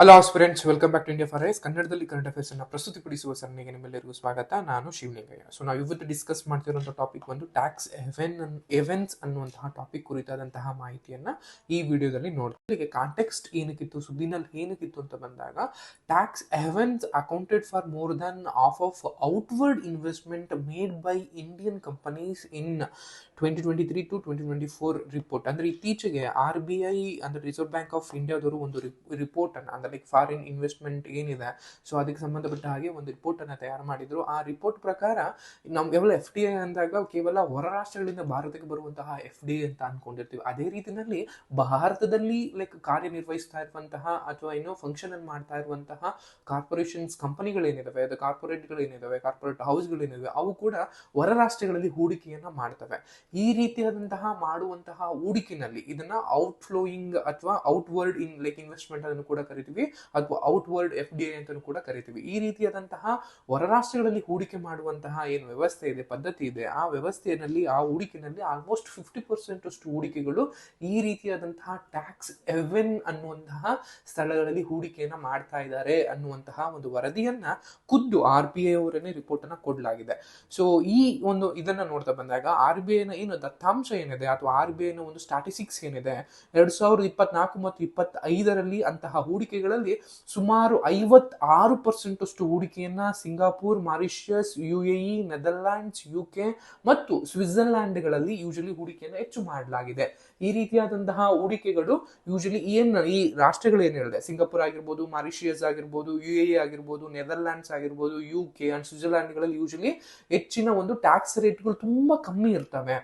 Hello friends welcome back to India for IAS ಕನ್ನಡದಲ್ಲಿ current affairs ಅನ್ನು ಪ್ರಸ್ತುತಿಪಡಿಸುವ ಸರಣಿಗೆ ನಿಮ್ಮೆಲ್ಲರಿಗೂ ಸ್ವಾಗತ. ನಾನು ಶಿವಲಿಂಗಯ್ಯ. ಸೊ ನಾವು ಇವತ್ತು ಡಿಸ್ಕಸ್ ಮಾಡ್ತಿರುವಂತಹ ಟಾಪಿಕ್ ಒಂದು ಟ್ಯಾಕ್ಸ್ ಎವೆನ್ ಎವೆನ್ಸ್ ಅನ್ನುವಂತಹ ಟಾಪಿಕ್ ಕುರಿತಾದಂತಹ ಮಾಹಿತಿಯನ್ನ ಈ ವಿಡಿಯೋದಲ್ಲಿ ನೋಡ್ತೀವಿ. ಈಗ ಕಾಂಟೆಕ್ಸ್ಟ್ ಏನಕ್ಕಿತ್ತು, ಸುದ್ದಿನಲ್ಲಿ ಏನಕ್ಕಿತ್ತು ಅಂತ ಬಂದಾಗ tax havens accounted for more than half of outward investment made by Indian companies in twenty twenty three to twenty twenty four report ಅಂದ್ರೆ ಇತ್ತೀಚೆಗೆ ಆರ್ ಬಿ ಐ ಅಂದ್ರೆ ರಿಸರ್ವ್ ಬ್ಯಾಂಕ್ ಆಫ್ ಇಂಡಿಯಾದವರು ಒಂದು ರಿಪೋರ್ಟ್ ಅನ್ನ ಅಂದ್ರೆ ಲೈಕ್ ಫಾರಿನ್ ಇನ್ವೆಸ್ಟ್ಮೆಂಟ್ ಏನಿದೆ. So ಅದಕ್ಕೆ ಸಂಬಂಧಪಟ್ಟ ಹಾಗೆ ಒಂದು ರಿಪೋರ್ಟ್ ಅನ್ನ ತಯಾರು ಮಾಡಿದ್ರು. ಆ ರಿಪೋರ್ಟ್ ಪ್ರಕಾರ ನಮ್, ಕೇವಲ ಎಫ್ ಡಿ ಐ ಅಂದಾಗ ಕೇವಲ ಹೊರ ರಾಷ್ಟ್ರಗಳಿಂದ ಭಾರತಕ್ಕೆ ಬರುವಂತಹ ಎಫ್ ಡಿ ಅಂತ ಅನ್ಕೊಂಡಿರ್ತೀವಿ. ಅದೇ ರೀತಿಯಲ್ಲಿ ಭಾರತದಲ್ಲಿ ಲೈಕ್ ಕಾರ್ಯನಿರ್ವಹಿಸ್ತಾ ಇರುವಂತಹ ಅಥವಾ ಏನೋ ಫಂಕ್ಷನ್ ಅನ್ನು ಮಾಡ್ತಾ ಇರುವಂತಹ ಕಾರ್ಪೊರೇಷನ್ಸ್ ಕಂಪನಿಗಳೇನಿದಾವೆ ಅದು ಕಾರ್ಪೊರೇಟ್ಗಳೇನಿದಾವೆ ಕಾರ್ಪೊರೇಟ್ ಹೌಸ್ಗಳೇನಿದಾವೆ ಅವು ಕೂಡ ಹೊರ ರಾಷ್ಟ್ರಗಳಲ್ಲಿ ಹೂಡಿಕೆಯನ್ನ ಮಾಡ್ತವೆ. ಈ ರೀತಿಯಾದಂತಹ ಮಾಡುವಂತಹ ಹೂಡಿಕೆನಲ್ಲಿ ಇದನ್ನ ಔಟ್ ಫ್ಲೋಯಿಂಗ್ ಅಥವಾ ಔಟ್ವರ್ಡ್ ಇನ್ ಲೈಕ್ ಇನ್ವೆಸ್ಟ್ಮೆಂಟ್ ಅನ್ನು ಕೂಡ ಕರಿತೀವಿ. ಅಥವಾ ಔಟ್ವರ್ಡ್ ಎಫ್ ಡಿ ಐ ಅಂತಲೂ ಕೂಡ ಕರಿತೀವಿ. ಈ ರೀತಿಯಾದಂತಹ ಹೊರರಾಷ್ಟ್ರಗಳಲ್ಲಿ ಹೂಡಿಕೆ ಮಾಡುವಂತಹ ಏನು ವ್ಯವಸ್ಥೆ ಇದೆ, ಪದ್ಧತಿ ಇದೆ, ಆ ವ್ಯವಸ್ಥೆಯಲ್ಲಿ, ಆ ಹೂಡಿಕೆನಲ್ಲಿ ಆಲ್ಮೋಸ್ಟ್ ಫಿಫ್ಟಿ ಪರ್ಸೆಂಟ್ ಅಷ್ಟು ಹೂಡಿಕೆಗಳು ಈ ರೀತಿಯಾದಂತಹ ಟ್ಯಾಕ್ಸ್ ಎವೆನ್ ಅನ್ನುವಂತಹ ಸ್ಥಳಗಳಲ್ಲಿ ಹೂಡಿಕೆಯನ್ನ ಮಾಡ್ತಾ ಇದ್ದಾರೆ ಅನ್ನುವಂತಹ ಒಂದು ವರದಿಯನ್ನ ಖುದ್ದು ಆರ್ ಬಿ ಐ ಅವರನ್ನೇ ರಿಪೋರ್ಟ್ ಅನ್ನ ಕೊಡಲಾಗಿದೆ. ಸೊ ಈ ಒಂದು ಇದನ್ನ ನೋಡ್ತಾ ಬಂದಾಗ ಆರ್ ಬಿ ಐನ ಏನು ದತ್ತಾಂಶ ಏನಿದೆ ಅಥವಾ ಆರ್ ಬಿ ಐನ ಒಂದು ಸ್ಟಾಟಿಸ್ಟಿಕ್ಸ್ ಏನಿದೆ? ಎರಡ್ ಸಾವಿರದ ಇಪ್ಪತ್ನಾಲ್ಕು ಮತ್ತು ಇಪ್ಪತ್ತೈದರಲ್ಲಿ ಅಂತಹ ಹೂಡಿಕೆಗಳಲ್ಲಿ ಸುಮಾರು ಐವತ್ತಾರು ಪರ್ಸೆಂಟ್ ಅಷ್ಟು ಹೂಡಿಕೆಯನ್ನ Singapore, Mauritius U A E Netherlands U K ಮತ್ತು ಸ್ವಿಟ್ಜರ್ಲ್ಯಾಂಡ್ಗಳಲ್ಲಿ ಯೂಶಲಿ ಹೂಡಿಕೆಯನ್ನು ಹೆಚ್ಚು ಮಾಡಲಾಗಿದೆ. ಈ ರೀತಿಯಾದಂತಹ ಹೂಡಿಕೆಗಳು ಯೂಶಲಿ ಏನು ಈ ರಾಷ್ಟ್ರಗಳು ಏನು ಹೇಳಿದೆ? ಸಿಂಗಾಪುರ್ ಆಗಿರ್ಬೋದು, ಮಾರಿಷಿಯಸ್ ಆಗಿರ್ಬೋದು ಯು ಎ ಆಗಿರ್ಬೋದು, ನೆದರ್ಲ್ಯಾಂಡ್ಸ್ ಆಗಿರ್ಬೋದು ಯು ಕೆ ಅಂಡ್ ಸ್ವಿಟ್ಜರ್ಲ್ಯಾಂಡ್ಗಳಲ್ಲಿ ಯೂಶಲಿ ಹೆಚ್ಚಿನ ಒಂದು ಟ್ಯಾಕ್ಸ್ ರೇಟ್ಗಳು ತುಂಬಾ ಕಮ್ಮಿ ಇರ್ತವೆ.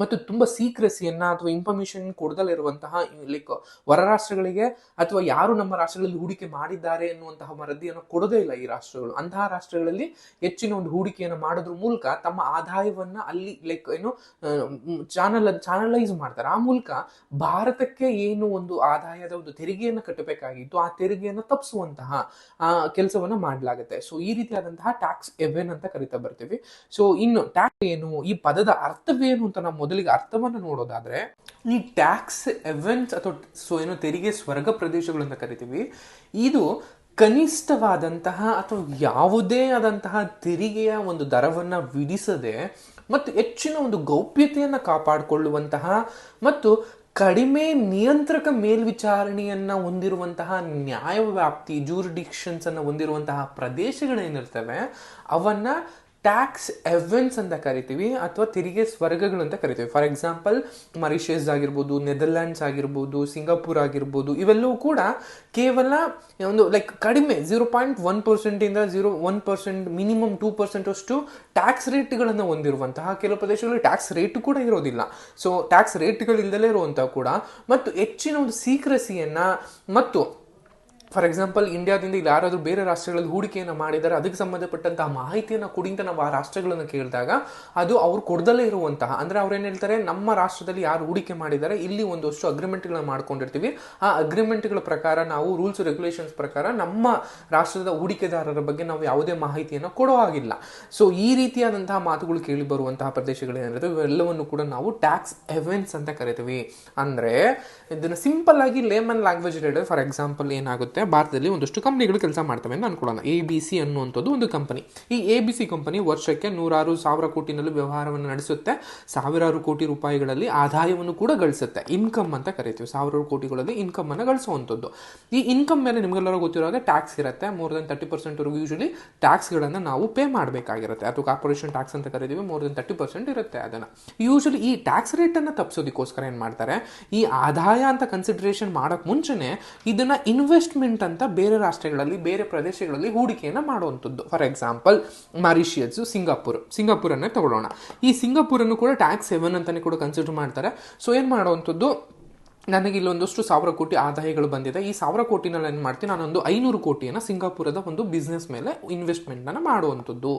ಮತ್ತು ತುಂಬಾ ಸೀಕ್ರೆಸಿಯನ್ನ ಅಥವಾ ಇನ್ಫಾರ್ಮೇಶನ್ ಕೊಡದಲ್ಲಿರುವಂತಹ ಲೈಕ್ ಹೊರ ರಾಷ್ಟ್ರಗಳಿಗೆ ಅಥವಾ ಯಾರು ನಮ್ಮ ರಾಷ್ಟ್ರಗಳಲ್ಲಿ ಹೂಡಿಕೆ ಮಾಡಿದ್ದಾರೆ ಎನ್ನುವಂತಹ ವರದಿಯನ್ನು ಕೊಡೋದೇ ಇಲ್ಲ ಈ ರಾಷ್ಟ್ರಗಳು. ಅಂತಹ ರಾಷ್ಟ್ರಗಳಲ್ಲಿ ಹೆಚ್ಚಿನ ಒಂದು ಹೂಡಿಕೆಯನ್ನು ಮಾಡೋದ್ರ ಮೂಲಕ ತಮ್ಮ ಆದಾಯವನ್ನ ಅಲ್ಲಿ ಲೈಕ್ ಏನು ಚಾನಲ್ ಚಾನಲೈಸ್ ಮಾಡ್ತಾರೆ. ಆ ಮೂಲಕ ಭಾರತಕ್ಕೆ ಏನು ಒಂದು ಆದಾಯದ ಒಂದು ತೆರಿಗೆಯನ್ನು ಕಟ್ಟಬೇಕಾಗಿತ್ತು, ಆ ತೆರಿಗೆಯನ್ನು ತಪ್ಪಿಸುವಂತಹ ಕೆಲಸವನ್ನ ಮಾಡಲಾಗುತ್ತೆ. ಸೊ ಈ ರೀತಿಯಾದಂತಹ ಟ್ಯಾಕ್ಸ್ ಎವೆನ್ ಅಂತ ಕರಿತಾ ಬರ್ತೀವಿ. ಸೊ ಇನ್ನು ಟ್ಯಾಕ್ಸ್ ಏನು, ಈ ಪದದ ಅರ್ಥವೇನು ಅಂತ ನಾವು ಮೊದಲಿಗೆ ಅರ್ಥವನ್ನು ನೋಡೋದಾದ್ರೆ, ಈ ಟ್ಯಾಕ್ಸ್ ಎವೆನ್ಸ್ ಅಥವಾ ಸೊ ಏನು ತೆರಿಗೆ ಸ್ವರ್ಗ ಪ್ರದೇಶಗಳು ಅಂತ ಕರಿತೀವಿ, ಇದು ಕನಿಷ್ಠವಾದಂತಹ ಅಥವಾ ಯಾವುದೇ ಆದಂತಹ ತೆರಿಗೆಯ ಒಂದು ದರವನ್ನ ವಿಧಿಸದೆ ಮತ್ತು ಹೆಚ್ಚಿನ ಒಂದು ಗೌಪ್ಯತೆಯನ್ನು ಕಾಪಾಡಿಕೊಳ್ಳುವಂತಹ ಮತ್ತು ಕಡಿಮೆ ನಿಯಂತ್ರಕ ಮೇಲ್ವಿಚಾರಣೆಯನ್ನು ಹೊಂದಿರುವಂತಹ ನ್ಯಾಯ ವ್ಯಾಪ್ತಿ ಜೂರಿಡಿಕ್ಷನ್ಸ್ ಅನ್ನು ಹೊಂದಿರುವಂತಹ ಪ್ರದೇಶಗಳೇನಿರ್ತವೆ, ಅವನ್ನ ಟ್ಯಾಕ್ಸ್ ಎವೆನ್ಸ್ ಅಂತ ಕರಿತೀವಿ ಅಥವಾ ತೆರಿಗೆ ಸ್ವರ್ಗಗಳು ಅಂತ ಕರಿತೀವಿ. ಫಾರ್ ಎಕ್ಸಾಂಪಲ್ ಮರಿಷಿಯಸ್ ಆಗಿರ್ಬೋದು ನೆದರ್ಲ್ಯಾಂಡ್ಸ್ ಆಗಿರ್ಬೋದು ಸಿಂಗಾಪುರ್ ಆಗಿರ್ಬೋದು, ಇವೆಲ್ಲವೂ ಕೂಡ ಕೇವಲ ಒಂದು ಲೈಕ್ ಕಡಿಮೆ zero point one ಪರ್ಸೆಂಟಿಂದ zero one percent minimum two percent ಅಷ್ಟು ಟ್ಯಾಕ್ಸ್ ರೇಟ್ಗಳನ್ನು ಹೊಂದಿರುವಂತಹ ಕೆಲವು ಪ್ರದೇಶಗಳಲ್ಲಿ ಟ್ಯಾಕ್ಸ್ ರೇಟ್ ಕೂಡ ಇರೋದಿಲ್ಲ. ಸೊ ಟ್ಯಾಕ್ಸ್ ರೇಟ್ಗಳಿಲ್ದಲೇ ಇರುವಂತಹ ಕೂಡ, ಮತ್ತು ಹೆಚ್ಚಿನ ಒಂದು ಸೀಕ್ರೆಸಿಯನ್ನು ಮತ್ತು ಫಾರ್ ಎಕ್ಸಾಂಪಲ್ ಇಂಡಿಯಾದಿಂದ ಇಲ್ಲಿ ಯಾರಾದರೂ ಬೇರೆ ರಾಷ್ಟ್ರಗಳಲ್ಲಿ ಹೂಡಿಕೆಯನ್ನು ಮಾಡಿದರೆ, ಅದಕ್ಕೆ ಸಂಬಂಧಪಟ್ಟಂತಹ ಮಾಹಿತಿಯನ್ನು ಕೊಡಿ ಅಂತ ನಾವು ಆ ರಾಷ್ಟ್ರಗಳನ್ನು ಕೇಳಿದಾಗ ಅದು ಅವ್ರು ಕೊಡದಲ್ಲೇ ಇರುವಂತಹ, ಅಂದರೆ ಅವ್ರು ಏನು ಹೇಳ್ತಾರೆ, ನಮ್ಮ ರಾಷ್ಟ್ರದಲ್ಲಿ ಯಾರು ಹೂಡಿಕೆ ಮಾಡಿದ್ದಾರೆ, ಇಲ್ಲಿ ಒಂದಷ್ಟು ಅಗ್ರಿಮೆಂಟ್ಗಳನ್ನ ಮಾಡ್ಕೊಂಡಿರ್ತೀವಿ. ಆ ಅಗ್ರಿಮೆಂಟ್ಗಳ ಪ್ರಕಾರ ನಾವು ರೂಲ್ಸ್ ರೆಗ್ಯುಲೇಷನ್ಸ್ ಪ್ರಕಾರ ನಮ್ಮ ರಾಷ್ಟ್ರದ ಹೂಡಿಕೆದಾರರ ಬಗ್ಗೆ ನಾವು ಯಾವುದೇ ಮಾಹಿತಿಯನ್ನು ಕೊಡೋ ಹಾಗಿಲ್ಲ. ಸೊ ಈ ರೀತಿಯಾದಂತಹ ಮಾತುಗಳು ಕೇಳಿ ಬರುವಂತಹ ಪ್ರದೇಶಗಳೇನಿರುತ್ತೆ ಇವೆಲ್ಲವನ್ನು ಕೂಡ ನಾವು ಟ್ಯಾಕ್ಸ್ ಎವೆನ್ಸ್ ಅಂತ ಕರಿತೀವಿ. ಅಂದ್ರೆ ಇದನ್ನು ಸಿಂಪಲ್ ಆಗಿ ಲೇಮನ್ ಲ್ಯಾಂಗ್ವೇಜ್ ಹೇಳಿದ್ರೆ ಫಾರ್ ಎಕ್ಸಾಂಪಲ್ ಏನಾಗುತ್ತೆ? ಭಾರತದಲ್ಲಿ ಒಂದಷ್ಟು ಕಂಪನಿಗಳು ಕೆಲಸ ಮಾಡ್ತವೆ ಅಂತ ಅನ್ಕೊಳ್ಳೋಣ ಎ ಬಿ ಸಿ ಅನ್ನುವಂಥದ್ದು ಒಂದು ಕಂಪನಿ ಈ ಎ ಬಿ ಸಿ ಕಂಪನಿ ವರ್ಷಕ್ಕೆ ನೂರಾರು ಸಾವಿರ ಕೋಟಿನಲ್ಲೂ ವ್ಯವಹಾರವನ್ನು ನಡೆಸುತ್ತೆ. ಸಾವಿರಾರು ಕೋಟಿ ರೂಪಾಯಿಗಳಲ್ಲಿ ಆದಾಯವನ್ನು ಕೂಡ ಗಳಿಸುತ್ತೆ. ಇನ್ಕಮ್ ಅಂತ ಕರಿತೀವಿ. ಸಾವಿರಾರು ಕೋಟಿಗಳಲ್ಲಿ ಇನ್ಕಮ್ ಅನ್ನು ಗಳಿಸುವಂಥದ್ದು. ಈ ಇನ್ಕಮ್ ಮೇಲೆ ನಿಮಗೆಲ್ಲರೂ ಗೊತ್ತಿರೋ ಹಾಗೆ ಟ್ಯಾಕ್ಸ್ ಇರುತ್ತೆ. ಮೋರ್ ದನ್ ತರ್ಟಿ ಪರ್ಸೆಂಟ್ ವರೆಗೂ ಯೂಶಲಿ ಟ್ಯಾಕ್ಸ್ಗಳನ್ನು ನಾವು ಪೇ ಮಾಡಬೇಕಾಗಿರುತ್ತೆ. ಅಥವಾ ಕಾರ್ಪೊರೇಷನ್ ಟ್ಯಾಕ್ಸ್ ಅಂತ ಕರಿತೀವಿ. ಮೋರ್ ದನ್ ತರ್ಟಿ ಪರ್ಸೆಂಟ್ ಇರುತ್ತೆ ಅದನ್ನು. ಯೂಶಲಿ ಈ ಟ್ಯಾಕ್ಸ್ ರೇಟನ್ನು ತಪ್ಪಿಸೋದಕ್ಕೋಸ್ಕರ ಏನು ಮಾಡ್ತಾರೆ? ಈ ಆದಾಯ ಅಂತ ಕನ್ಸಿಡರೇಷನ್ ಮಾಡೋಕ್ಕೆ ಮುಂಚೆನೆ ಇದನ್ನ ಇನ್ವೆಸ್ಟ್ಮೆಂಟ್ ಅಂತ ಬೇರೆ ರಾಷ್ಟ್ರಗಳಲ್ಲಿ, ಬೇರೆ ಪ್ರದೇಶಗಳಲ್ಲಿ ಹೂಡಿಕೆಯನ್ನು ಮಾಡುವಂಥದ್ದು. ಫಾರ್ ಎಕ್ಸಾಂಪಲ್ ಮಾರಿಷಿಯಸ್ ಸಿಂಗಾಪುರ್ ಸಿಂಗಾಪುರನ್ನೇ ತಗೊಳ್ಳೋಣ. ಈ ಸಿಂಗಾಪುರನ್ನು ಕೂಡ ಟ್ಯಾಕ್ಸ್ ಸೆವೆನ್ ಅಂತಲೇ ಕೂಡ ಕನ್ಸಿಡರ್ ಮಾಡ್ತಾರೆ. ಸೊ ಏನು ಮಾಡುವಂಥದ್ದು? ನನಗೆ ಇಲ್ಲೊಂದಷ್ಟು ಸಾವಿರ ಕೋಟಿ ಆದಾಯಗಳು ಬಂದಿದೆ. ಈ ಸಾವಿರ ಕೋಟಿನಲ್ಲಿ ಏನು ಮಾಡ್ತೀನಿ? ನಾನೊಂದು ಐನೂರು ಕೋಟಿಯನ್ನು ಸಿಂಗಾಪುರದ ಒಂದು ಬಿಸ್ನೆಸ್ ಮೇಲೆ ಇನ್ವೆಸ್ಟ್ಮೆಂಟನ್ನು ಮಾಡುವಂಥದ್ದು.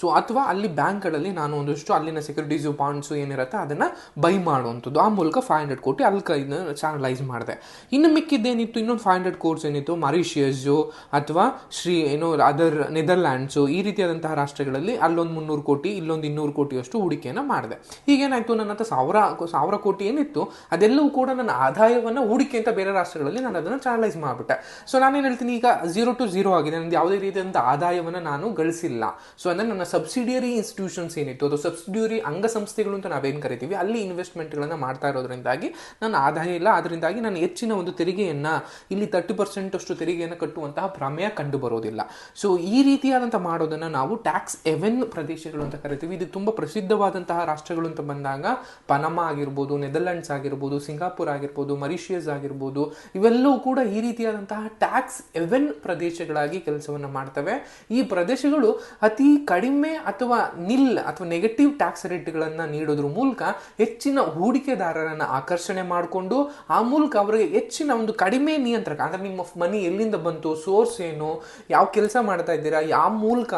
ಸೊ ಅಥವಾ ಅಲ್ಲಿ ಬ್ಯಾಂಕ್ಗಳಲ್ಲಿ ನಾನು ಒಂದಷ್ಟು ಅಲ್ಲಿನ ಸೆಕ್ಯೂರಿಟೀಸು ಬಾಂಡ್ಸು ಏನಿರುತ್ತೆ ಅದನ್ನು ಬೈ ಮಾಡುವಂಥದ್ದು. ಆ ಮೂಲಕ ಫೈವ್ ಹಂಡ್ರೆಡ್ ಕೋಟಿ ಅಲ್ಲಿ ಕೈನ ಚಾನಲೈಸ್ ಮಾಡಿದೆ. ಇನ್ನು ಮಿಕ್ಕಿದ್ದೇನಿತ್ತು? ಇನ್ನೊಂದು ಫೈವ್ ಹಂಡ್ರೆಡ್ ಕೋರ್ಸ್ ಏನಿತ್ತು? ಮಾರಿಷಿಯಸ್ಸು ಅಥವಾ ಶ್ರೀ ಏನೋ ಅದರ್ ನೆದರ್ಲ್ಯಾಂಡ್ಸು ಈ ರೀತಿಯಾದಂತಹ ರಾಷ್ಟ್ರಗಳಲ್ಲಿ ಅಲ್ಲೊಂದು ಮುನ್ನೂರು ಕೋಟಿ, ಇಲ್ಲೊಂದು ಇನ್ನೂರು ಕೋಟಿಯಷ್ಟು ಹೂಡಿಕೆಯನ್ನು ಮಾಡಿದೆ. ಈಗೇನಾಯಿತು? ನನ್ನ ಹತ್ರ ಸಾವಿರ ಸಾವಿರ ಕೋಟಿ ಏನಿತ್ತು? ಅದೆಲ್ಲವೂ ಕೂಡ ನನ್ನ ಆದಾಯವನ್ನ ಹೂಡಿಕೆ ಅಂತ ಬೇರೆ ರಾಷ್ಟ್ರಗಳಲ್ಲಿ ನಾನು ಅದನ್ನು ಚಾನಲೈಸ್ ಮಾಡಿಬಿಟ್ಟೆ. ಸೊ ನಾನೇನು ಹೇಳ್ತೀನಿ, ಈಗ ಝೀರೋ ಟು ಝೀರೋ ಆಗಿದೆ. ನನಗೆ ಯಾವುದೇ ರೀತಿಯಾದಂಥ ಆದಾಯವನ್ನು ನಾನು ಗಳಿಸಿಲ್ಲ. ಸೊ ಅಂದರೆ ನನ್ನ ಸಬ್ಸಿಡಿಯರಿ ಇನ್ಸ್ಟಿಟ್ಯೂಷನ್ಸ್ ಏನಿತ್ತು, ಅದು ಸಬ್ಸಿಡಿಯರಿ ಅಂಗಸಂಸ್ಥೆಗಳು ಅಂತ ನಾವೇನು ಕರಿತೀವಿ, ಅಲ್ಲಿ ಇನ್ವೆಸ್ಟ್ಮೆಂಟ್ಗಳನ್ನು ಮಾಡ್ತಾ ಇರೋದ್ರಿಂದಾಗಿ ನನ್ನ ಆದಾಯ ಇಲ್ಲ. ಅದರಿಂದಾಗಿ ನಾನು ಹೆಚ್ಚಿನ ಒಂದು ತೆರಿಗೆಯನ್ನು, ಇಲ್ಲಿ ತರ್ಟಿ ಪರ್ಸೆಂಟ್ ಅಷ್ಟು ತೆರಿಗೆಯನ್ನು ಕಟ್ಟುವಂತಹ ಪ್ರಮೇಯ ಕಂಡು ಬರೋದಿಲ್ಲ. ಸೊ ಈ ರೀತಿಯಾದಂಥ ಮಾಡೋದನ್ನು ನಾವು ಟ್ಯಾಕ್ಸ್ ಎವೆನ್ ಪ್ರದೇಶಗಳು ಅಂತ ಕರಿತೀವಿ. ಇದು ತುಂಬ ಪ್ರಸಿದ್ಧವಾದಂತಹ ರಾಷ್ಟ್ರಗಳು ಅಂತ ಬಂದಾಗ ಪನಮಾ ಆಗಿರ್ಬೋದು ನೆದರ್ಲ್ಯಾಂಡ್ಸ್ ಆಗಿರ್ಬೋದು ಸಿಂಗಾಪುರ್ ಆಗಿರ್ಬೋದು ಮರಿಷಿಯಸ್ ಆಗಿರ್ಬೋದು, ಇವೆಲ್ಲವೂ ಕೂಡ ಈ ರೀತಿಯಾದಂತಹ ಟ್ಯಾಕ್ಸ್ ಎವೆನ್ ಪ್ರದೇಶಗಳಾಗಿ ಕೆಲಸವನ್ನು ಮಾಡ್ತವೆ. ಈ ಪ್ರದೇಶಗಳು ಅತಿ ಕಡಿಮೆ ಅಥವಾ ನಿಲ್ ಅಥವಾ ನೆಗೆಟಿವ್ ಟ್ಯಾಕ್ಸ್ ರೇಟ್ಗಳನ್ನು ನೀಡೋದ್ರ ಮೂಲಕ ಹೆಚ್ಚಿನ ಹೂಡಿಕೆದಾರರನ್ನು ಆಕರ್ಷಣೆ ಮಾಡಿಕೊಂಡು, ಆ ಮೂಲಕ ಅವರಿಗೆ ಹೆಚ್ಚಿನ ಒಂದು ಕಡಿಮೆ ನಿಯಂತ್ರಕ, ಅಂದರೆ ನಿಮ್ಮ ಮನಿ ಎಲ್ಲಿಂದ ಬಂತು ಸೋರ್ಸ್ ಏನು, ಯಾವ ಕೆಲಸ ಮಾಡ್ತಾ ಇದ್ದೀರಾ, ಯಾವ ಮೂಲಕ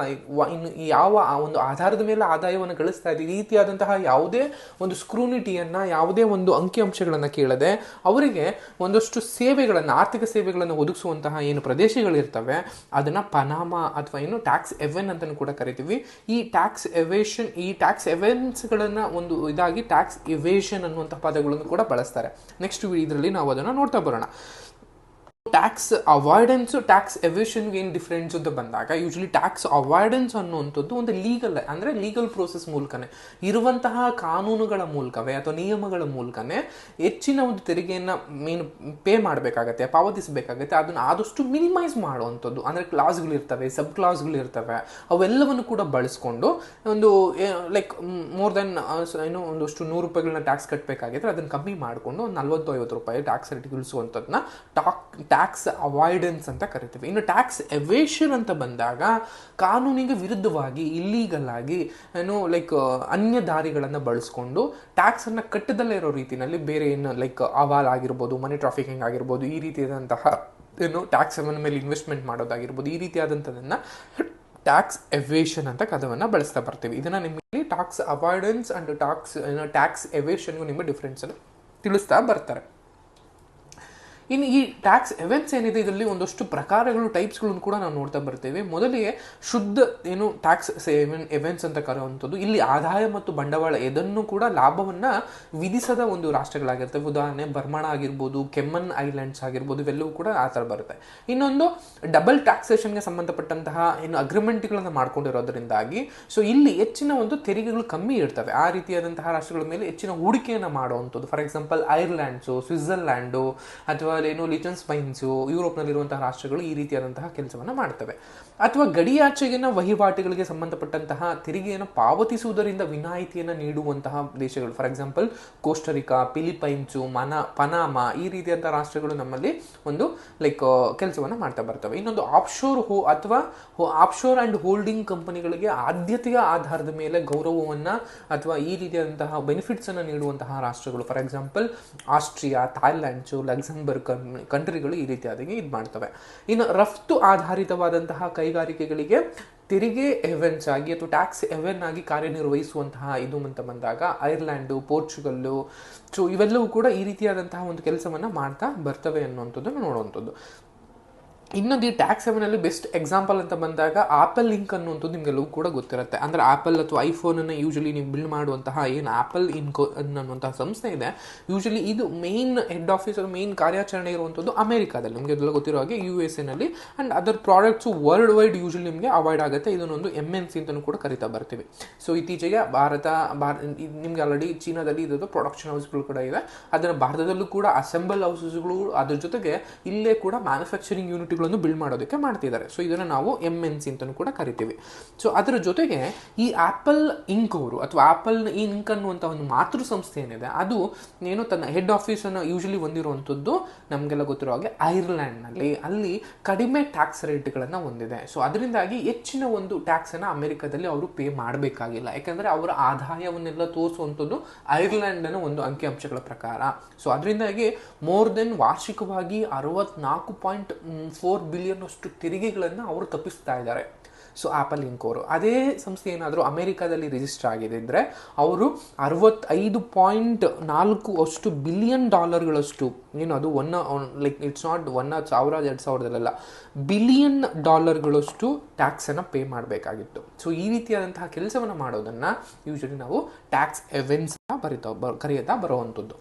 ಇನ್ನು ಯಾವ ಆ ಒಂದು ಆಧಾರದ ಮೇಲೆ ಆದಾಯವನ್ನು ಗಳಿಸ್ತಾ ಇದ್ದೀರಿ ರೀತಿಯಾದಂತಹ ಯಾವುದೇ ಒಂದು ಸ್ಕ್ರೂನಿಟಿಯನ್ನು ಯಾವುದೇ ಒಂದು ಅಂಕಿಅಂಶಗಳನ್ನು ಕೇಳದೆ ಅವರಿಗೆ ಒಂದಷ್ಟು ಸೇವೆಗಳನ್ನು, ಆರ್ಥಿಕ ಸೇವೆಗಳನ್ನು ಒದಗಿಸುವಂತಹ ಏನು ಪ್ರದೇಶಗಳಿರ್ತವೆ, ಅದನ್ನು ಪನಾಮ ಅಥವಾ ಏನು ಟ್ಯಾಕ್ಸ್ ಎವೆನ್ ಅಂತಲೂ ಕೂಡ ಕರಿತೀವಿ. ಈ ಟ್ಯಾಕ್ಸ್ ಎವೇಷನ್ ಈ ಟ್ಯಾಕ್ಸ್ ಎವೆನ್ಸ್ಗಳನ್ನು ಒಂದು ಇದಾಗಿ ಟ್ಯಾಕ್ಸ್ ಎವೇಷನ್ ಅನ್ನುವಂಥ ಪದಗಳನ್ನು ಕೂಡ ಬಳಸ್ತಾರೆ. ನೆಕ್ಸ್ಟ್ ಇದರಲ್ಲಿ ನಾವು ಅದನ್ನು ನೋಡ್ತಾ ಬರೋಣ. ಟ್ಯಾಕ್ಸ್ ಅವಾಯ್ಡೆನ್ಸ್ ಟ್ಯಾಕ್ಸ್ ಎವಿಷನ್ಗೆ ಏನು ಡಿಫ್ರೆನ್ಸ್ ಅಂತ ಬಂದಾಗ ಯೂಶ್ವಲಿ ಟ್ಯಾಕ್ಸ್ ಅವಾಯ್ಡೆನ್ಸ್ ಅನ್ನುವಂಥದ್ದು ಒಂದು ಲೀಗಲ್ ಅಂದರೆ ಲೀಗಲ್ ಪ್ರೋಸೆಸ್ ಮೂಲಕನೇ. ಇರುವಂತಹ ಕಾನೂನುಗಳ ಮೂಲಕವೇ ಅಥವಾ ನಿಯಮಗಳ ಮೂಲಕನೇ ಹೆಚ್ಚಿನ ಒಂದು ತೆರಿಗೆಯನ್ನು ಏನು ಪೇ ಮಾಡಬೇಕಾಗತ್ತೆ, ಪಾವತಿಸಬೇಕಾಗತ್ತೆ, ಅದನ್ನು ಆದಷ್ಟು ಮಿನಿಮೈಸ್ ಮಾಡುವಂಥದ್ದು. ಅಂದರೆ ಕ್ಲಾಸ್ಗಳಿರ್ತವೆ ಸಬ್ ಕ್ಲಾಸ್ಗಳಿರ್ತವೆ ಅವೆಲ್ಲವನ್ನು ಕೂಡ ಬಳಸ್ಕೊಂಡು ಒಂದು ಲೈಕ್ ಮೋರ್ ದೆನ್ ಏನು, ಒಂದಷ್ಟು ನೂರು ರೂಪಾಯಿಗಳನ್ನ ಟ್ಯಾಕ್ಸ್ ಕಟ್ಟಬೇಕಾಗಿದ್ರೆ ಅದನ್ನು ಕಮ್ಮಿ ಮಾಡಿಕೊಂಡು ಒಂದು ನಲ್ವತ್ತು ಐವತ್ತು ರೂಪಾಯಿ ಟ್ಯಾಕ್ಸ್ ರೇಟ್ ಇಳಿಸುವಂಥದ್ದನ್ನ ಟಾಕ್ ಟ್ಯಾಕ್ಸ್ ಅವಾಯ್ಡೆನ್ಸ್ ಅಂತ ಕರಿತೀವಿ. ಇನ್ನು ಟ್ಯಾಕ್ಸ್ ಎವೇಷನ್ ಅಂತ ಬಂದಾಗ ಕಾನೂನಿಗೆ ವಿರುದ್ಧವಾಗಿ ಇಲ್ಲೀಗಲ್ ಆಗಿ, ಏನು ಲೈಕ್ ಅನ್ಯ ದಾರಿಗಳನ್ನು ಬಳಸ್ಕೊಂಡು ಟ್ಯಾಕ್ಸನ್ನು ಕಟ್ಟದಲ್ಲೇ ಇರೋ ರೀತಿಯಲ್ಲಿ ಬೇರೆ ಏನು ಲೈಕ್ ಅವಾಲ್ ಆಗಿರ್ಬೋದು ಮನಿ ಟ್ರಾಫಿಕಿಂಗ್ ಆಗಿರ್ಬೋದು, ಈ ರೀತಿಯಾದಂತಹ, ಏನು ಟ್ಯಾಕ್ಸ್ ಮೇಲೆ ಇನ್ವೆಸ್ಟ್ಮೆಂಟ್ ಮಾಡೋದಾಗಿರ್ಬೋದು, ಈ ರೀತಿಯಾದಂಥದ್ದನ್ನು ಟ್ಯಾಕ್ಸ್ ಎವೇಷನ್ ಅಂತ ಕದವನ್ನು ಬಳಸ್ತಾ ಬರ್ತೀವಿ. ಇದನ್ನು ನಿಮಗೆ tax avoidance and tax tax ಎವೇಷನ್ಗೂ ನಿಮಗೆ ಡಿಫ್ರೆನ್ಸನ್ನು ತಿಳಿಸ್ತಾ ಬರ್ತಾರೆ. ಇನ್ನು ಈ ಟ್ಯಾಕ್ಸ್ ಎವೆನ್ಸ್ ಏನಿದೆ, ಇದರಲ್ಲಿ ಒಂದಷ್ಟು ಪ್ರಕಾರಗಳು ಟೈಪ್ಸ್ಗಳನ್ನು ಕೂಡ ನಾವು ನೋಡ್ತಾ ಬರ್ತೇವೆ. ಮೊದಲಿಗೆ ಶುದ್ಧ ಏನು ಟ್ಯಾಕ್ಸ್ ಸೇವೆನ್ ಎವೆನ್ಸ್ ಅಂತ ಕರೆಯುವಂಥದ್ದು, ಇಲ್ಲಿ ಆದಾಯ ಮತ್ತು ಬಂಡವಾಳ ಇದನ್ನು ಕೂಡ ಲಾಭವನ್ನು ವಿಧಿಸದ ಒಂದು ರಾಷ್ಟ್ರಗಳಾಗಿರ್ತವೆ. ಉದಾಹರಣೆ, ಬರ್ಮಾಣ ಆಗಿರ್ಬೋದು, ಕೆಮ್ಮನ್ ಐಲ್ಯಾಂಡ್ಸ್ ಆಗಿರ್ಬೋದು, ಇವೆಲ್ಲವೂ ಕೂಡ ಆ ಥರ ಬರುತ್ತೆ. ಇನ್ನೊಂದು ಡಬಲ್ ಟ್ಯಾಕ್ಸೇಷನ್ಗೆ ಸಂಬಂಧಪಟ್ಟಂತಹ ಏನು ಅಗ್ರಿಮೆಂಟ್ಗಳನ್ನು ಮಾಡ್ಕೊಂಡಿರೋದ್ರಿಂದಾಗಿ ಸೊ ಇಲ್ಲಿ ಹೆಚ್ಚಿನ ಒಂದು ತೆರಿಗೆಗಳು ಕಮ್ಮಿ ಇರ್ತವೆ. ಆ ರೀತಿಯಾದಂತಹ ರಾಷ್ಟ್ರಗಳ ಮೇಲೆ ಹೆಚ್ಚಿನ ಹೂಡಿಕೆಯನ್ನು ಮಾಡುವಂಥದ್ದು. ಫಾರ್ ಎಕ್ಸಾಂಪಲ್ ಐರ್ಲ್ಯಾಂಡ್ಸು, ಸ್ವಿಟ್ಜರ್ಲ್ಯಾಂಡು, ಅಥವಾ ಏನು ಲಿಟನ್ ಸ್ಪೈನ್ಸು ಯುರೋಪ್ನಲ್ಲಿರುವಂತಹ ರಾಷ್ಟ್ರಗಳು ಈ ರೀತಿಯಾದಂತಹ ಕೆಲಸವನ್ನು ಮಾಡ್ತವೆ. ಅಥವಾ ಗಡಿಯಾಚೆಗಿನ ವಹಿವಾಟುಗಳಿಗೆ ಸಂಬಂಧಪಟ್ಟಂತಹ ತೆರಿಗೆಯನ್ನು ಪಾವತಿಸುವುದರಿಂದ ವಿನಾಯಿತಿಯನ್ನು ನೀಡುವಂತಹ ದೇಶಗಳು. ಫಾರ್ ಎಕ್ಸಾಂಪಲ್ ಕೋಸ್ಟರಿಕಾ ಫಿಲಿಪೈನ್ಸು ಮನ ಪನಾಮಾ ಈ ರೀತಿಯಾದಂಥ ರಾಷ್ಟ್ರಗಳು ನಮ್ಮಲ್ಲಿ ಒಂದು ಲೈಕ್ ಕೆಲಸವನ್ನು ಮಾಡ್ತಾ ಬರ್ತವೆ. ಇನ್ನೊಂದು ಆಫ್ಶೋರ್ ಹೋ ಅಥವಾ ಆಫ್ಶೋರ್ ಆ್ಯಂಡ್ ಹೋಲ್ಡಿಂಗ್ ಕಂಪನಿಗಳಿಗೆ ಆದ್ಯತೆಯ ಆಧಾರದ ಮೇಲೆ ಗೌರವವನ್ನು ಅಥವಾ ಈ ರೀತಿಯಾದಂತಹ ಬೆನಿಫಿಟ್ಸನ್ನು ನೀಡುವಂತಹ ರಾಷ್ಟ್ರಗಳು. For example Austria Thailands Luxembourg ಕಂಟ್ರಿಗಳು ಈ ರೀತಿಯಾದಂಗೆ ಇದು ಮಾಡ್ತವೆ. ಇನ್ನು ರಫ್ತು ಆಧಾರಿತವಾದಂತಹ ಕೈಗಾರಿಕೆಗಳಿಗೆ ತೆರಿಗೆ ಎವೆನ್ಸ್ ಆಗಿ ಅಥವಾ ಟ್ಯಾಕ್ಸ್ ಎವೆನ್ ಆಗಿ ಕಾರ್ಯನಿರ್ವಹಿಸುವಂತಹ ಇದು ಅಂತ ಬಂದಾಗ ಐರ್ಲ್ಯಾಂಡು ಪೋರ್ಚುಗಲ್ಲು, ಸೊ ಇವೆಲ್ಲವೂ ಕೂಡ ಈ ರೀತಿಯಾದಂತಹ ಒಂದು ಕೆಲಸವನ್ನು ಮಾಡ್ತಾ ಬರ್ತವೆ ಅನ್ನುವಂಥದ್ದನ್ನು ನೋಡುವಂಥದ್ದು. ಇನ್ನೊಂದು ಈ ಟ್ಯಾಕ್ಸ್ ಸೆವೆನಲ್ಲಿ ಬೆಸ್ಟ್ ಎಕ್ಸಾಂಪಲ್ ಅಂತ ಬಂದಾಗ ಆಪಲ್ ಲಿಂಕ್ ಅನ್ನುವಂಥದ್ದು ನಿಮಗೆಲ್ಲವೂ ಕೂಡ ಗೊತ್ತಿರುತ್ತೆ. ಅಂದರೆ ಆಪಲ್ ಅಥವಾ ಐಫೋನನ್ನು ಯೂಶಲಿ ನೀವು ಬಿಲ್ಡ್ ಮಾಡುವಂತಹ ಏನು ಆಪಲ್ ಇನ್ಕೋ ಅನ್ನುವಂತಹ ಸಂಸ್ಥೆ ಇದೆ. ಯೂಶಲಿ ಇದು ಮೇನ್ ಹೆಡ್ ಆಫೀಸ್ ಮೇನ್ ಕಾರ್ಯಾಚರಣೆ ಇರುವಂಥದ್ದು ಅಮೆರಿಕಾದಲ್ಲಿ. ನಿಮಗೆ ಅದೆಲ್ಲ ಗೊತ್ತಿರೋ ಹಾಗೆ U S ಎನಲ್ಲಿ and other products world wide usually ನಿಮಗೆ ಅವಾಯ್ಡ್ ಆಗುತ್ತೆ. ಇದನ್ನೊಂದು ಎಂ ಎನ್ ಸಿ ಅಂತಲೂ ಕೂಡ ಕರಿತಾ ಬರ್ತೀವಿ. ಸೊ ಇತ್ತೀಚೆಗೆ ಭಾರತ, ಭಾರ ನಿಮಗೆ ಆಲ್ರೆಡಿ ಚೀನಾದಲ್ಲಿ ಇದ್ದು ಪ್ರೊಡಕ್ಷನ್ ಹೌಸ್ಗಳು ಕೂಡ ಇದೆ ಅದನ್ನು ಭಾರತದಲ್ಲೂ ಕೂಡ ಅಸೆಂಬಲ್ ಹೌಸಸ್ಗಳು ಅದ್ರ ಜೊತೆಗೆ ಇಲ್ಲೇ ಕೂಡ ಮ್ಯಾನುಫ್ಯಾಕ್ಚರಿಂಗ್ ಯೂನಿಟ್ಗಳು ಬಿಲ್ಡ್ ಮಾಡೋದಕ್ಕೆ ಮಾಡ್ತಿದ್ದಾರೆ. ಸೊ ಇದನ್ನು ನಾವು ಎಂ ಎನ್ ಸಿ ಅಂತಲೂ ಕೂಡ ಕರಿತೀವಿ. ಸೊ ಅದರ ಜೊತೆಗೆ ಈ ಆಪಲ್ ಇಂಕ್ ಅವರು ಅಥವಾ ಆಪಲ್ ಇಂಕ್ ಅನ್ನುವಂಥ ಒಂದು ಮಾತೃ ಸಂಸ್ಥೆ ಏನಿದೆ, ಅದು ಏನು ತನ್ನ ಹೆಡ್ ಆಫೀಸನ್ನು ಯೂಶಲಿ ಹೊಂದಿರುವಂಥದ್ದು ನಮಗೆಲ್ಲ ಗೊತ್ತಿರೋ ಹಾಗೆ ಐರ್ಲ್ಯಾಂಡ್ನಲ್ಲಿ ಅಲ್ಲಿ ಕಡಿಮೆ ಟ್ಯಾಕ್ಸ್ ರೇಟ್ಗಳನ್ನು ಹೊಂದಿದೆ. ಸೊ ಅದರಿಂದಾಗಿ ಹೆಚ್ಚಿನ ಒಂದು ಟ್ಯಾಕ್ಸನ್ನು ಅಮೆರಿಕದಲ್ಲಿ ಅವರು ಪೇ ಮಾಡಬೇಕಾಗಿಲ್ಲ. ಯಾಕಂದರೆ ಅವರ ಆದಾಯವನ್ನೆಲ್ಲ ತೋರಿಸುವಂಥದ್ದು ಐರ್ಲ್ಯಾಂಡ್ನ ಒಂದು ಅಂಕಿಅಂಶಗಳ ಪ್ರಕಾರ. ಸೊ ಅದರಿಂದಾಗಿ ಮೋರ್ ದೆನ್ ವಾರ್ಷಿಕವಾಗಿ ಅರವತ್ನಾಲ್ಕು ಪಾಯಿಂಟ್ ಫೋರ್ ಬಿಲಿಯನ್ ಅಷ್ಟು ತೆರಿಗೆಗಳನ್ನು ಅವರು ತಪ್ಪಿಸ್ತಾ ಇದ್ದಾರೆ. ಸೊ ಆ್ಯಪಲ್ ಇಂಕ್ ಅವರು. ಅದೇ ಸಂಸ್ಥೆ ಏನಾದರೂ ಅಮೆರಿಕಾದಲ್ಲಿ ರಿಜಿಸ್ಟರ್ ಆಗಿದೆ ಅಂದರೆ ಅವರು ಅರವತ್ತೈದು ಪಾಯಿಂಟ್ ನಾಲ್ಕು ಅಷ್ಟು ಬಿಲಿಯನ್ ಡಾಲರ್ಗಳಷ್ಟು ಏನು ಅದು one like it's not one ಸಾವಿರ, ಎರಡು ಸಾವಿರದಲ್ಲ ಬಿಲಿಯನ್ ಡಾಲರ್ಗಳಷ್ಟು ಟ್ಯಾಕ್ಸನ್ನು ಪೇ ಮಾಡಬೇಕಾಗಿತ್ತು. ಸೊ ಈ ರೀತಿಯಾದಂತಹ ಕೆಲಸವನ್ನು ಮಾಡೋದನ್ನು ಯೂಶಲಿ ನಾವು ಟ್ಯಾಕ್ಸ್ ಎವೆನ್ಸ್ ಬರಿತಾ ಬ, ಕರೆಯುತ್ತಾ ಬರುವಂಥದ್ದು.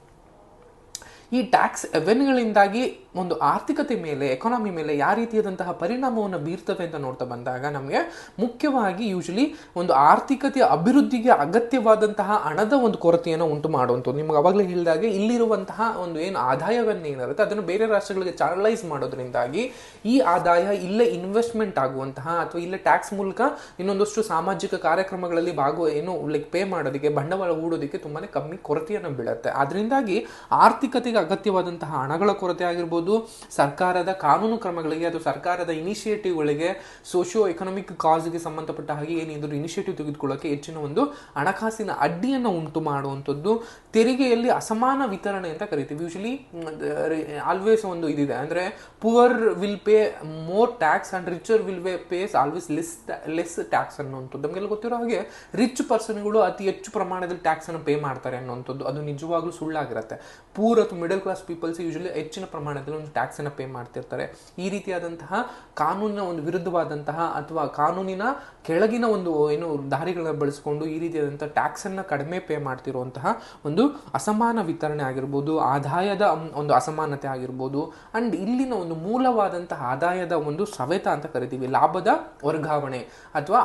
ಈ ಟ್ಯಾಕ್ಸ್ ಎವೆನ್ಗಳಿಂದಾಗಿ ಒಂದು ಆರ್ಥಿಕತೆ ಮೇಲೆ ಎಕಾನಮಿ ಮೇಲೆ ಯಾವ ರೀತಿಯಾದಂತಹ ಪರಿಣಾಮವನ್ನು ಬೀರ್ತವೆ ಅಂತ ನೋಡ್ತಾ ಬಂದಾಗ ನಮಗೆ ಮುಖ್ಯವಾಗಿ ಯೂಶಲಿ ಒಂದು ಆರ್ಥಿಕತೆ ಅಭಿವೃದ್ಧಿಗೆ ಅಗತ್ಯವಾದಂತಹ ಹಣದ ಒಂದು ಕೊರತೆಯನ್ನು ಉಂಟು ಮಾಡುವಂಥದ್ದು. ನಿಮ್ಗೆ ಅವಾಗಲೇ ಹೇಳಿದಾಗೆ ಇಲ್ಲಿರುವಂತಹ ಒಂದು ಏನು ಆದಾಯವನ್ನ ಏನಿರುತ್ತೆ ಅದನ್ನು ಬೇರೆ ರಾಷ್ಟ್ರಗಳಿಗೆ ಚಾನಲೈಸ್ ಮಾಡೋದ್ರಿಂದಾಗಿ ಈ ಆದಾಯ ಇಲ್ಲೇ ಇನ್ವೆಸ್ಟ್ಮೆಂಟ್ ಆಗುವಂತಹ ಅಥವಾ ಇಲ್ಲೇ ಟ್ಯಾಕ್ಸ್ ಮೂಲಕ ಇನ್ನೊಂದಷ್ಟು ಸಾಮಾಜಿಕ ಕಾರ್ಯಕ್ರಮಗಳಲ್ಲಿ ಭಾಗವ ಏನು ಲೈಕ್ ಪೇ ಮಾಡೋದಕ್ಕೆ, ಬಂಡವಾಳ ಹೂಡೋದಕ್ಕೆ ತುಂಬಾ ಕಮ್ಮಿ ಕೊರತೆಯನ್ನು ಬೀಳುತ್ತೆ. ಅದರಿಂದಾಗಿ ಆರ್ಥಿಕತೆಗೆ ಅಗತ್ಯವಾದಂತಹ ಹಣಗಳ ಕೊರತೆ ಆಗಿರ್ಬೋದು, ಸರ್ಕಾರದ ಕಾನೂನು ಕ್ರಮಗಳಿಗೆ ಅಥವಾ ಸರ್ಕಾರದ ಇನಿಷಿಯೇಟಿವ್ಗಳಿಗೆ ಸೋಷಿಯೋ ಎಕನಾಮಿಕ್ ಕಾಸ್ಗೆ ಸಂಬಂಧಪಟ್ಟ ಹಾಗೆ ಏನಿದ್ರು ಇನಿಷಿಯೇಟಿವ್ ತೆಗೆದುಕೊಳ್ಳೋಕೆ ಹೆಚ್ಚಿನ ಒಂದು ಹಣಕಾಸಿನ ಅಡ್ಡಿಯನ್ನು ಉಂಟು ಮಾಡುವಂಥದ್ದು. ತೆರಿಗೆಯಲ್ಲಿ ಅಸಮಾನ ವಿತರಣೆ ಅಂತ ಕರಿತೀವಿ. ಯೂಶಲಿ ಆಲ್ವೇಸ್ ಒಂದು ಇದಿದೆ. ಅಂದ್ರೆ poor will pay more tax and richer will pay pays always less less tax ಅನ್ನುವಂಥದ್ದು. ನಮಗೆಲ್ಲ ಗೊತ್ತಿರೋ ಹಾಗೆ ರಿಚ್ ಪರ್ಸನ್ಗಳು ಅತಿ ಹೆಚ್ಚು ಪ್ರಮಾಣದಲ್ಲಿ ಟ್ಯಾಕ್ಸ್ ಅನ್ನು ಪೇ ಮಾಡ್ತಾರೆ ಅನ್ನುವಂಥದ್ದು. ಅದು ನಿಜವಾಗ್ಲೂ ಸುಳ್ಳಾಗಿರುತ್ತೆ. ಪೂರ್ ಅಥವಾ ಮಿಡಲ್ ಕ್ಲಾಸ್ ಪೀಪಲ್ಸ್ ಯೂಶಲಿ ಹೆಚ್ಚಿನ ಪ್ರಮಾಣದಲ್ಲಿ ಒಂದು ಟ್ಯಾಕ್ಸ್ ಅನ್ನು ಪೇ ಮಾಡ್ತಿರ್ತಾರೆ. ಈ ರೀತಿಯಾದಂತಹ ಕಾನೂನಿನ ಒಂದು ವಿರುದ್ಧವಾದಂತಹ ಅಥವಾ ಕಾನೂನಿನ ಕೆಳಗಿನ ಒಂದು ಏನು ದಾರಿಗಳನ್ನ ಬಳಸಿಕೊಂಡು ಈ ರೀತಿಯಾದಂತಹ ಟ್ಯಾಕ್ಸ್ ಅನ್ನ ಕಡಿಮೆ ಪೇ ಮಾಡ್ತಿರುವಂತಹ ಒಂದು ಅಸಮಾನ ವಿತರಣೆ ಆಗಿರ್ಬೋದು, ಆದಾಯದ ಒಂದು ಅಸಮಾನತೆ ಆಗಿರ್ಬೋದು ಅಂಡ್ ಇಲ್ಲಿನ ಒಂದು ಮೂಲವಾದಂತಹ ಆದಾಯದ ಒಂದು ಸವೆತ ಅಂತ ಕರಿತೀವಿ. ಲಾಭದ ವರ್ಗಾವಣೆ ಅಥವಾ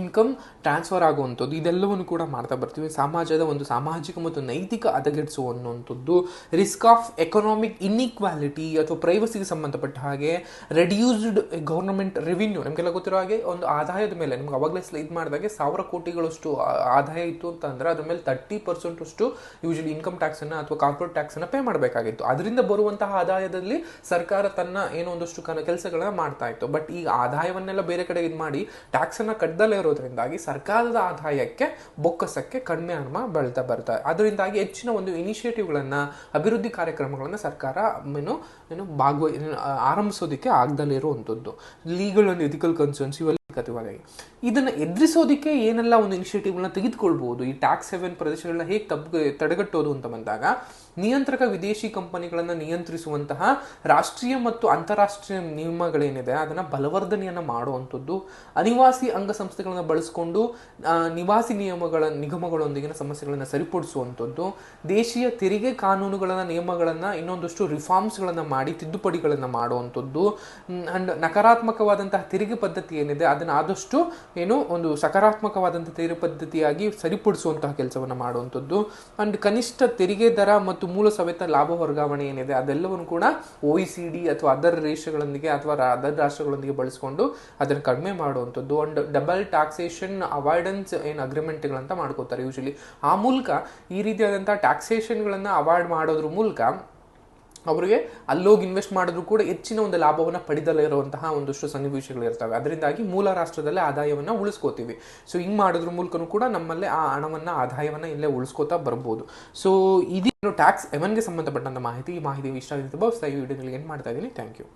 ಇನ್ಕಮ್ ಟ್ರಾನ್ಸ್ಫರ್ ಆಗುವಂಥದ್ದು, ಇದೆಲ್ಲವನ್ನು ಕೂಡ ಮಾಡ್ತಾ ಬರ್ತೀವಿ. ಸಮಾಜದ ಒಂದು ಸಾಮಾಜಿಕ ಮತ್ತು ನೈತಿಕ ಹದಗೆಡಿಸುವ ಅನ್ನುವಂಥದ್ದು ರಿಸ್ಕ್ ಆಫ್ ಎಕನಾಮಿಕ್ ಇನ್ಇಕ್ವಾಲಿಟಿ ಅಥವಾ ಪ್ರೈವಸಿಗೆ ಸಂಬಂಧಪಟ್ಟ ಹಾಗೆ ರೆಡ್ಯೂಸ್ಡ್ ಗೌರ್ಮೆಂಟ್ ರೆವಿನ್ಯೂ ನಮಗೆಲ್ಲ ಗೊತ್ತಿರೋ ಹಾಗೆ ಒಂದು ಆದಾಯದ ಮೇಲೆ, ನಿಮ್ಗೆ ಅವಾಗಲೇ ಇದು ಮಾಡಿದಾಗ ಸಾವಿರ ಕೋಟಿಗಳಷ್ಟು ಆದಾಯ ಇತ್ತು ಅಂತಂದ್ರೆ ಅದ್ರ ಮೇಲೆ ತರ್ಟಿ ಪರ್ಸೆಂಟ್ ಅಷ್ಟು ಯೂಶಲಿ ಇನ್ಕಮ್ ಟ್ಯಾಕ್ಸ್ ಅನ್ನ ಅಥವಾ ಕಾರ್ಪೊರೇಟ್ ಟ್ಯಾಕ್ಸ್ ಅನ್ನ ಪೇ ಮಾಡಬೇಕಾಗಿತ್ತು. ಅದರಿಂದ ಬರುವಂತಹ ಆದಾಯದಲ್ಲಿ ಸರ್ಕಾರ ತನ್ನ ಏನೋ ಒಂದಷ್ಟು ಕೆಲಸಗಳನ್ನ ಮಾಡ್ತಾ ಇತ್ತು. ಬಟ್ ಈಗ ಆದಾಯವನ್ನೆಲ್ಲ ಬೇರೆ ಕಡೆ ಇದು ಮಾಡಿ ಟ್ಯಾಕ್ಸ್ ಅನ್ನ ಕಟ್ಟದಲ್ಲೇ ಇರೋದ್ರಿಂದಾಗಿ ಸರ್ಕಾರದ ಆದಾಯಕ್ಕೆ ಬೊಕ್ಕಸಕ್ಕೆ ಕಡಿಮೆ ಹಣ ಬೆಳ್ತಾ ಬರ್ತಾ ಅದರಿಂದಾಗಿ ಹೆಚ್ಚಿನ ಒಂದು ಇನಿಷಿಯೇಟಿವ್ಗಳನ್ನು, ಅಭಿವೃದ್ಧಿ ಕಾರ್ಯಕ್ರಮಗಳನ್ನ ಸರ್ಕಾರ ಏನು ಏನು ಭಾಗವ ಆರಂಭಿಸೋದಕ್ಕೆ ಆಗದಲ್ಲಿರುವಂಥದ್ದು ಲೀಗಲ್ ಅಂಡ್ ಎಥಿಕಲ್ ಕನ್ಸರ್ನ್ಸ್ ಇವೆಲ್ಲ ಕಥೆವಾಗಿ ಇದನ್ನ ಎದುರಿಸೋದಕ್ಕೆ ಏನೆಲ್ಲ ಒಂದು ಇನಿಷಿಯೇಟಿವ್ಗಳನ್ನ ತೆಗೆದುಕೊಳ್ಬೋದು ಈ ಟ್ಯಾಕ್ಸ್ ಹೆವೆನ್ ಪ್ರದೇಶಗಳನ್ನ ಹೇಗೆ ತಪ್ಪ ತಡೆಗಟ್ಟೋದು ಅಂತ ಬಂದಾಗ, ನಿಯಂತ್ರಕ ವಿದೇಶಿ ಕಂಪನಿಗಳನ್ನ ನಿಯಂತ್ರಿಸುವಂತಹ ರಾಷ್ಟ್ರೀಯ ಮತ್ತು ಅಂತಾರಾಷ್ಟ್ರೀಯ ನಿಯಮಗಳೇನಿದೆ, ಅದನ್ನ ಬಲವರ್ಧನೆಯನ್ನ ಮಾಡುವಂಥದ್ದು, ಅನಿವಾಸಿ ಅಂಗಸಂಸ್ಥೆಗಳನ್ನು ಬಳಸಿಕೊಂಡು ನಿವಾಸಿ ನಿಯಮಗಳ, ನಿಗಮಗಳೊಂದಿಗಿನ ಸಮಸ್ಯೆಗಳನ್ನ ಸರಿಪಡಿಸುವಂಥದ್ದು, ದೇಶೀಯ ತೆರಿಗೆ ಕಾನೂನುಗಳನ್ನ, ನಿಯಮಗಳನ್ನ, ಇನ್ನೊಂದಷ್ಟು ರಿಫಾರ್ಮ್ಸ್ಗಳನ್ನು ಮಾಡಿ ತಿದ್ದುಪಡಿಗಳನ್ನ ಮಾಡುವಂಥದ್ದು ಅಂಡ್ ನಕಾರಾತ್ಮಕವಾದಂತಹ ತೆರಿಗೆ ಪದ್ಧತಿ ಏನಿದೆ, ಅದನ್ನ ಆದಷ್ಟು ಏನು ಒಂದು ಸಕಾರಾತ್ಮಕವಾದಂಥ ತೆರಿಗೆ ಪದ್ಧತಿಯಾಗಿ ಸರಿಪಡಿಸುವಂತಹ ಕೆಲಸವನ್ನು ಮಾಡುವಂಥದ್ದು. ಅಂಡ್ ಕನಿಷ್ಠ ತೆರಿಗೆ ದರ ಮತ್ತು ಮೂಲ ಸವೆತ ಲಾಭ ವರ್ಗಾವಣೆ ಏನಿದೆ, ಅದೆಲ್ಲವನ್ನು ಕೂಡ ಒ ಸಿ ಡಿ ಅಥವಾ ಅದರ್ ದೇಶಗಳೊಂದಿಗೆ ಅಥವಾ ಅದರ್ ರಾಷ್ಟ್ರಗಳೊಂದಿಗೆ ಬಳಸಿಕೊಂಡು ಅದನ್ನು ಕಡಿಮೆ ಮಾಡುವಂಥದ್ದು. ಅಂಡ್ ಡಬಲ್ ಟ್ಯಾಕ್ಸೇಷನ್ ಅವಾಯ್ಡೆನ್ಸ್ ಏನು ಅಗ್ರಿಮೆಂಟ್ಗಳಂತ ಮಾಡ್ಕೋತಾರೆ ಯೂಶಲಿ. ಆ ಮೂಲಕ ಈ ರೀತಿಯಾದಂಥ ಟ್ಯಾಕ್ಸೇಷನ್ಗಳನ್ನು ಅವಾಯ್ಡ್ ಮಾಡೋದ್ರ ಮೂಲಕ ಅವರಿಗೆ ಅಲ್ಲೋಗಿ ಇನ್ವೆಸ್ಟ್ ಮಾಡಿದ್ರು ಕೂಡ ಹೆಚ್ಚಿನ ಒಂದು ಲಾಭವನ್ನು ಪಡೆದಲ್ಲೇ ಇರುವಂತಹ ಒಂದಷ್ಟು ಸನ್ನಿವೇಶಗಳು ಇರ್ತವೆ ಅದರಿಂದಾಗಿ ಮೂಲ ರಾಷ್ಟ್ರದಲ್ಲೇ ಆದಾಯವನ್ನು ಉಳಿಸ್ಕೋತೀವಿ. ಸೊ ಹಿಂಗೆ ಮಾಡೋದ್ರ ಮೂಲಕನೂ ಕೂಡ ನಮ್ಮಲ್ಲೇ ಆ ಹಣವನ್ನು, ಆದಾಯವನ್ನು ಇಲ್ಲೇ ಉಳಿಸ್ಕೋತಾ ಬರ್ಬೋದು. ಸೊ ಇದೇನು ಟ್ಯಾಕ್ಸ್ ಎವನ್ಗೆ ಸಂಬಂಧಪಟ್ಟಂತ ಮಾಹಿತಿ, ಈ ಮಾಹಿತಿ ಇಷ್ಟ ಆಗಿರುತ್ತೆ ಭಾವಿಸ್ತಾ ಈ ವಿಡಿಯೋದಲ್ಲಿ ಏನು ಮಾಡ್ತಾ ಇದ್ದೀನಿ. Thank you